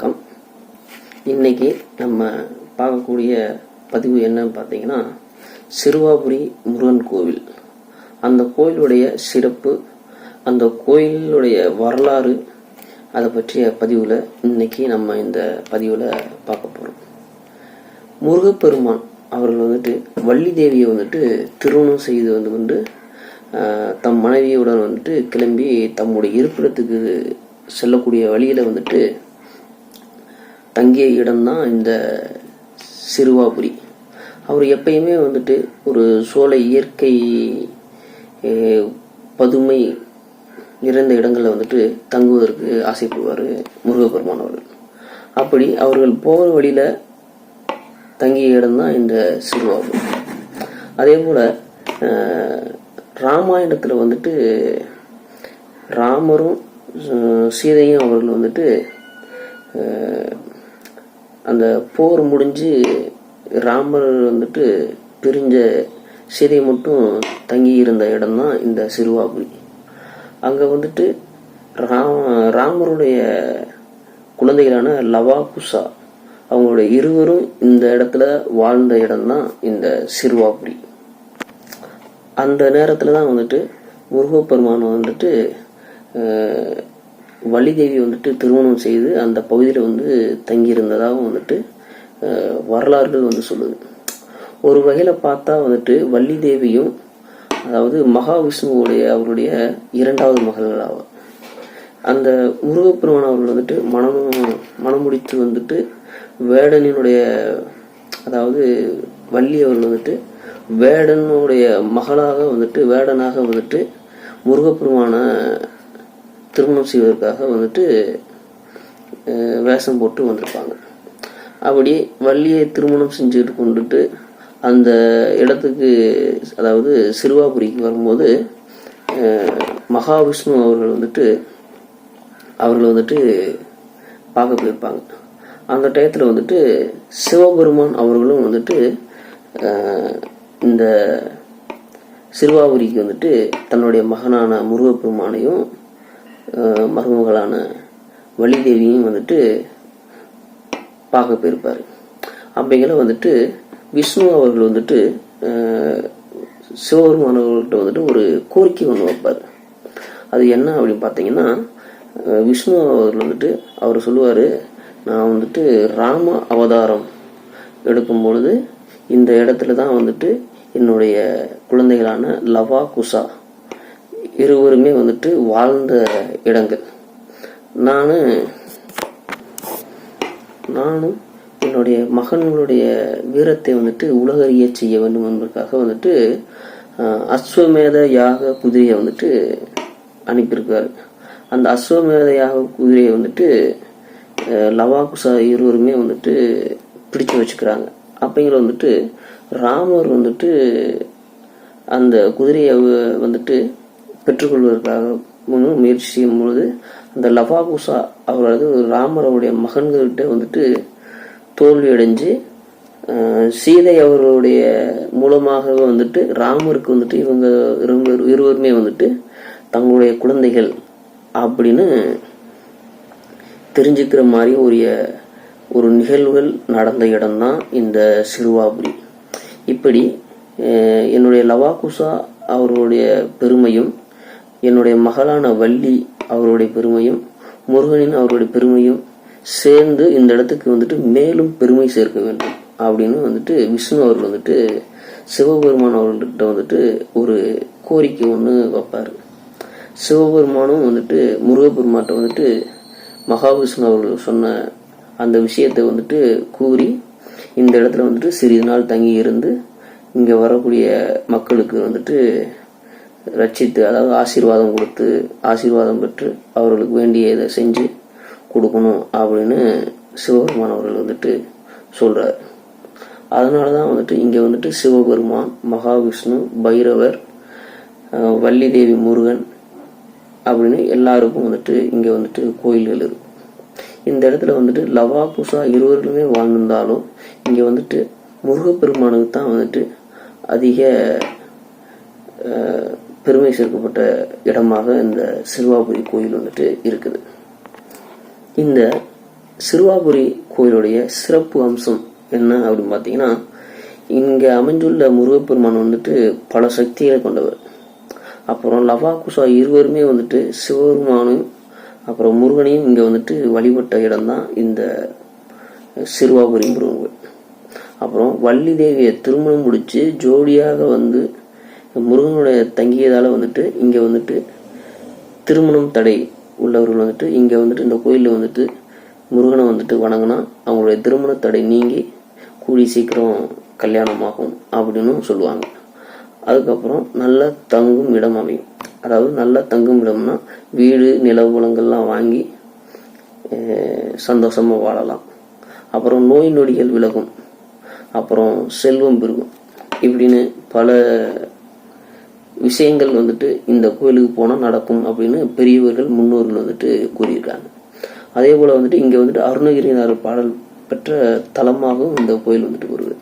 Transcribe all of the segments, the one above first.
வணக்கம். இன்னைக்கு நம்ம பார்க்கக்கூடிய பதிவு என்னன்னு பார்த்தீங்கன்னா சிறுவாபுரி முருகன் கோவில். அந்த கோயிலுடைய சிறப்பு அந்த கோயிலுடைய வரலாறு அதை பற்றிய பதிவில் இன்னைக்கு நம்ம இந்த பதிவில் பார்க்க போகிறோம் முருகப்பெருமான் அவர்கள் வந்துட்டு வள்ளி தேவியை வந்துட்டு திருமணம் செய்து வந்து கொண்டு தம் மனைவியுடன் வந்துட்டு கிளம்பி தம்முடைய இருப்பிடத்துக்கு செல்லக்கூடிய வழியில் வந்துட்டு தங்கிய இடம்தான் இந்த சிறுவாபுரி. அவர் எப்பயுமே வந்துட்டு ஒரு சோலை இயற்கை பதுமை நிறைந்த இடங்களில் வந்துட்டு தங்குவதற்கு ஆசைப்படுவார் முருகப்பெருமான் அவர்கள். அப்படி அவர்கள் போகிற வழியில் தங்கிய இடம்தான் இந்த சிறுவாபுரி. அதே போல் ராமாயணத்தில் வந்துட்டு ராமரும் சீதையும் அவர்கள் வந்துட்டு அந்த போர் முடிஞ்சு ராமர் வந்துட்டு பிரிஞ்ச சீதை மட்டும் தங்கி இருந்த இடம்தான் இந்த சிறுவாபுரி. அங்கே வந்துட்டு ராம ராமருடைய குழந்தைகளான லவா குசா அவங்களுடைய இருவரும் இந்த இடத்துல வாழ்ந்த இடம்தான் இந்த சிறுவாபுரி. அந்த நேரத்தில் தான் வந்துட்டு முருகப்பெருமான் வந்துட்டு வள்ளிதேவி வந்துட்டு திருமணம் செய்து அந்த பகுதியில் வந்து தங்கியிருந்ததாகவும் வந்துட்டு வரலாறுகள் வந்து சொல்லுது. ஒரு வகையில் பார்த்தா வந்துட்டு வள்ளி தேவியும் அதாவது மகாவிஷ்ணுவோடைய அவருடைய இரண்டாவது மகள்கள் ஆவார். அந்த முருகப்பெருமான் அவர்கள் வந்துட்டு மனம் மனம் முடித்து வந்துட்டு வேடனினுடைய அதாவது வள்ளி அவர்கள் வந்துட்டு வேடனுடைய மகளாக வந்துட்டு வேடனாக வந்துட்டு முருகப்பெருமான திருமணம் செய்வதற்காக வந்துட்டு வேஷம் போட்டு வந்திருப்பாங்க. அப்படி வள்ளியை திருமணம் செஞ்சுட்டு கொண்டுட்டு அந்த இடத்துக்கு அதாவது சிறுவாபுரிக்கு வரும்போது மகாவிஷ்ணு அவர்கள் வந்துட்டு அவர்கள் வந்துட்டு பார்க்க போயிருப்பாங்க. அந்த டயத்தில் வந்துட்டு சிவபெருமான் அவர்களும் வந்துட்டு இந்த சிறுவாபுரிக்கு வந்துட்டு தன்னுடைய மகனான முருகப்பெருமானையும் மருமகளான வள்ளிதேவியும் வந்துட்டு பார்க்க போயிருப்பார். அப்படிங்கிற வந்துட்டு விஷ்ணு அவர்கள் வந்துட்டு அஹ், சிவபெருமான் அவர்கள்ட்ட வந்துட்டு ஒரு கோரிக்கை ஒன்று வைப்பார். அது என்ன அப்படின்னு பார்த்தீங்கன்னா விஷ்ணு அவர்கள் வந்துட்டு அவர் சொல்லுவார் நான் வந்துட்டு ராம அவதாரம் எடுக்கும் பொழுது இந்த இடத்துல தான் வந்துட்டு என்னுடைய குழந்தைகளான லவா குசா இருவருமே வந்துட்டு வாழ்ந்த இடங்கள். நான் நானும் என்னுடைய மகன்களுடைய வீரத்தை வந்துட்டு உலகறிய செய்ய வேண்டும் என்பதற்காக வந்துட்டு அஸ்வமேத யாக குதிரையை வந்துட்டு அனுப்பியிருக்காரு அந்த அஸ்வமேத யாக குதிரையை வந்துட்டு லவாகுசா இருவருமே வந்துட்டு பிடிச்சு வச்சுக்கிறாங்க. அப்பங்கள வந்துட்டு ராமர் வந்துட்டு அந்த குதிரையை வந்துட்டு பெற்றுக்கொள்வதற்காக முன்னும் முயற்சி செய்யும் பொழுது அந்த லவாகுசா அவரது ராமரவுடைய மகன்கள்கிட்ட வந்துட்டு தோல்வி அடைஞ்சு சீதை அவர்களுடைய மூலமாக வந்துட்டு ராமருக்கு வந்துட்டு இவங்க இவங்க இருவருமே வந்துட்டு தங்களுடைய குழந்தைகள் அப்படின்னு தெரிஞ்சுக்கிற மாதிரி ஒரு ஒரு நிகழ்வுகள் நடந்த இடம்தான் இந்த சிறுவாபுரி. இப்படி என்னுடைய லவாகுசா அவர்களுடைய பெருமையும் என்னுடைய மகளான வள்ளி அவருடைய பெருமையும் முருகனின் அவருடைய பெருமையும் சேர்ந்து இந்த இடத்துக்கு வந்துட்டு மேலும் பெருமை சேர்க்க வேண்டும் அப்படின்னு வந்துட்டு விஷ்ணு அவர் வந்துட்டு சிவபெருமான் அவர்கிட்ட வந்துட்டு ஒரு கோரிக்கை ஒன்று வைப்பார். சிவபெருமானும் வந்துட்டு முருகப்பெருமாட்ட வந்துட்டு மகாவிஷ்ணு அவர்கள் சொன்ன அந்த விஷயத்தை வந்துட்டு கூறி இந்த இடத்துல வந்துட்டு சிறிது நாள் தங்கி இருந்து இங்கே வரக்கூடிய மக்களுக்கு வந்துட்டு ரட்சித்து அதாவது ஆசீர்வாதம் கொடுத்து ஆசீர்வாதம் பெற்று அவர்களுக்கு வேண்டிய இதை செஞ்சு கொடுக்கணும் அப்படின்னு சிவபெருமான் அவர்கள் வந்துட்டு சொல்கிறார் அதனால தான் வந்துட்டு இங்கே வந்துட்டு சிவபெருமான் மகாவிஷ்ணு பைரவர் வள்ளி தேவி முருகன் அப்படின்னு எல்லாருக்கும் வந்துட்டு இங்கே வந்துட்டு கோயில்கள் இருக்கும் இந்த இடத்துல வந்துட்டு லவா புசா இருவர்களுமே வாழ்ந்திருந்தாலும் இங்கே வந்துட்டு முருகப்பெருமானுக்கு தான் வந்துட்டு அதிக பெருமை சேர்க்கப்பட்ட இடமாக இந்த சிறுவாபுரி கோயில் வந்துட்டு இருக்குது. இந்த சிறுவாபுரி கோயிலுடைய சிறப்பு அம்சம் என்ன அப்படின்னு பார்த்தீங்கன்னா இங்கே அமைந்துள்ள முருகப்பெருமான் வந்துட்டு பல சக்திகளை கொண்டவர். அப்புறம் லவா குஷா இருவருமே வந்துட்டு சிவபெருமானும் அப்புறம் முருகனையும் இங்கே வந்துட்டு வழிபட்ட இடம்தான் இந்த சிறுவாபுரி முருகன் கோயில். அப்புறம் வள்ளி தேவியை திருமணம் முடித்து ஜோடியாக வந்து முருகனுடைய தங்கியதால் வந்துட்டு இங்கே வந்துட்டு திருமணம் தடை உள்ளவர்கள் வந்துட்டு இங்கே வந்துட்டு இந்த கோயிலில் வந்துட்டு முருகனை வந்துட்டு வணங்கினா அவங்களுடைய திருமண தடை நீங்கி கூடி சீக்கிரம் கல்யாணமாகும் அப்படின்னு சொல்லுவாங்க. அதுக்கப்புறம் நல்ல தங்கும் இடம் அமையும். அதாவது நல்ல தங்கும் இடம்னா வீடு நிலவுலங்கள்லாம் வாங்கி சந்தோஷமாக வாழலாம். அப்புறம் நோய் நொடிகள் விலகும். அப்புறம் செல்வம் பெருகும். இப்படின்னு பல விஷயங்கள் வந்துட்டு இந்த கோயிலுக்கு போனால் நடக்கும் அப்படின்னு பெரியவர்கள் முன்னோர்கள் வந்துட்டு கூறியிருக்காங்க. அதே போல் வந்துட்டு இங்கே வந்துட்டு அருணகிரிநாதர் பாடல் பெற்ற தலமாகவும் இந்த கோயில் வந்துட்டு வருது.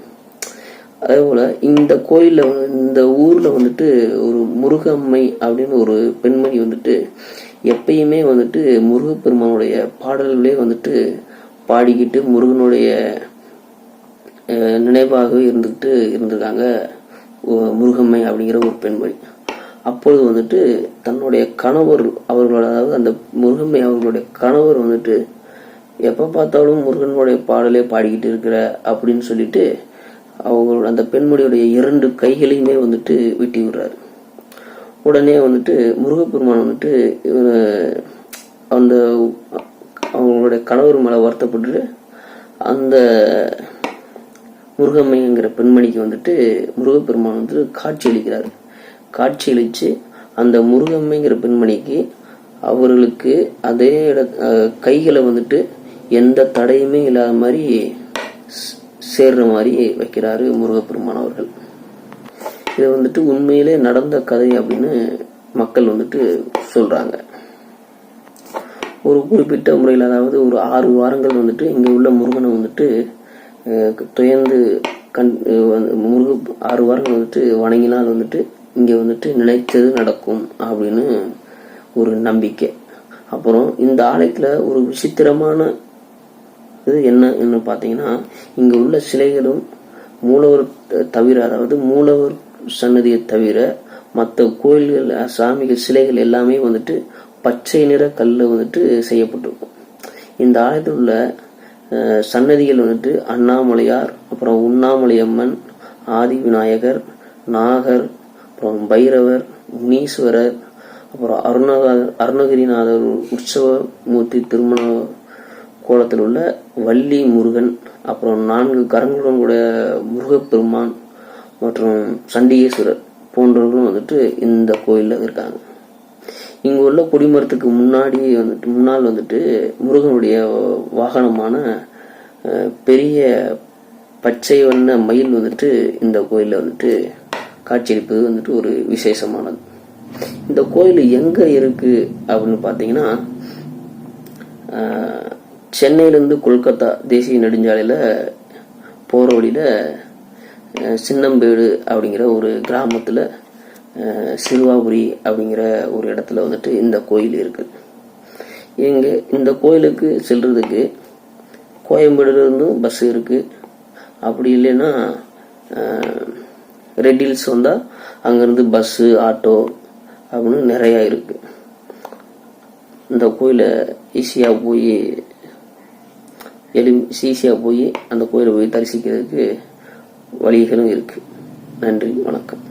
அதே போல் இந்த கோயிலில் இந்த ஊரில் வந்துட்டு ஒரு முருகம்மை அப்படின்னு ஒரு பெண்மணி வந்துட்டு எப்பயுமே வந்துட்டு முருகப்பெருமானுடைய பாடல்களே வந்துட்டு பாடிக்கிட்டு முருகனுடைய நினைவாகவே இருந்துக்கிட்டு இருந்திருக்காங்க. முருகம்மை அப்படிங்கிற ஒரு பெண்மணி. அப்பொழுது வந்துட்டு தன்னுடைய கணவர் அவர்களோட அதாவது அந்த முருகம்மை அவர்களுடைய கணவர் வந்துட்டு எப்போ பார்த்தாலும் முருகனுடைய பாடலே பாடிக்கிட்டு இருக்கிற அப்படின்னு சொல்லிட்டு அவங்களோட அந்த பெண்மணியுடைய இரண்டு கைகளையுமே வந்துட்டு வெட்டி விடுறாரு. உடனே வந்துட்டு முருகப்பெருமான் வந்துட்டு அந்த அவங்களுடைய கணவர் மேலே வருத்தப்பட்டு அந்த முருகம்மைங்கிற பெண்மணிக்கு வந்துட்டு முருகப்பெருமான் வந்து காட்சி அளிக்கிறார். காட்சி அளித்து அந்த முருகம்மைங்கிற பெண்மணிக்கு அவர்களுக்கு அதே இட கைகளை வந்துட்டு எந்த தடையுமே இல்லாத மாதிரி சேர்ற மாதிரி வைக்கிறாரு முருகப்பெருமான் அவர்கள். இது வந்துட்டு உண்மையிலே நடந்த கதை அப்படின்னு மக்கள் வந்துட்டு சொல்றாங்க. ஒரு குறிப்பிட்ட முறையில் அதாவது ஒரு ஆறு வாரங்கள் வந்துட்டு இங்கே உள்ள முருகனை வந்துட்டு துயர்ந்து கண் வந்து முருக ஆறு வாரங்கள் வந்துட்டு வணங்கினால் வந்துட்டு இங்கே வந்துட்டு நினைத்தது நடக்கும் அப்படின்னு ஒரு நம்பிக்கை. அப்புறம் இந்த ஆலயத்தில் ஒரு விசித்திரமான இது என்னன்னு பார்த்தீங்கன்னா இங்கே உள்ள சிலைகளும் மூலவர் தவிர அதாவது மூலவர் சன்னதியை தவிர மற்ற கோயில்கள் சாமிகள் சிலைகள் எல்லாமே வந்துட்டு பச்சை நிற கல்லில் வந்துட்டு செய்யப்பட்டிருக்கும். இந்த ஆலயத்தில் உள்ள சன்னதிகள் வந்துட்டு அண்ணாமலையார் அப்புறம் உண்ணாமலையம்மன் ஆதி விநாயகர் நாகர் அப்புறம் பைரவர் முனீஸ்வரர் அப்புறம் அருணக அருணகிரிநாதர் உற்சவ மூர்த்தி திருமண கோலத்தில் உள்ள வள்ளி முருகன் அப்புறம் நான்கு கரங்களுடன் கூட முருகப்பெருமான் மற்றும் சண்டிகேஸ்வரர் போன்றவர்களும் வந்துட்டு இந்த கோயிலில் இருக்காங்க. இங்கே உள்ள கொடிமரத்துக்கு முன்னாடி வந்துட்டு முன்னால் வந்துட்டு முருகனுடைய வாகனமான பெரிய பச்சை வண்ண மயில் வந்துட்டு இந்த கோயிலில் வந்துட்டு காட்சியளிப்பது வந்துட்டு ஒரு விசேஷமானது. இந்த கோயில் எங்கே இருக்கு அப்படின்னு பார்த்தீங்கன்னா சென்னையிலேருந்து கொல்கத்தா தேசிய நெடுஞ்சாலையில் போகிற வழியில் சின்னம்பேடு அப்படிங்கிற ஒரு கிராமத்தில் சிறுவாபுரி அப்படிங்கிற ஒரு இடத்துல வந்துட்டு இந்த கோயில் இருக்குது இங்கே இந்த கோயிலுக்கு செல்கிறதுக்கு கோயம்பேடுலேருந்தும் பஸ் இருக்குது அப்படி இல்லைன்னா ரெட் ஹில்ஸ் வந்தால் அங்கேருந்து பஸ்ஸு ஆட்டோ அப்படின்னு நிறையா இருக்குது இந்த கோயிலை ஈஸியாக போய் எளி ஈஸியாக போய் அந்த கோயிலை போய் தரிசிக்கிறதுக்கு வழிகளும் இருக்குது நன்றி வணக்கம்.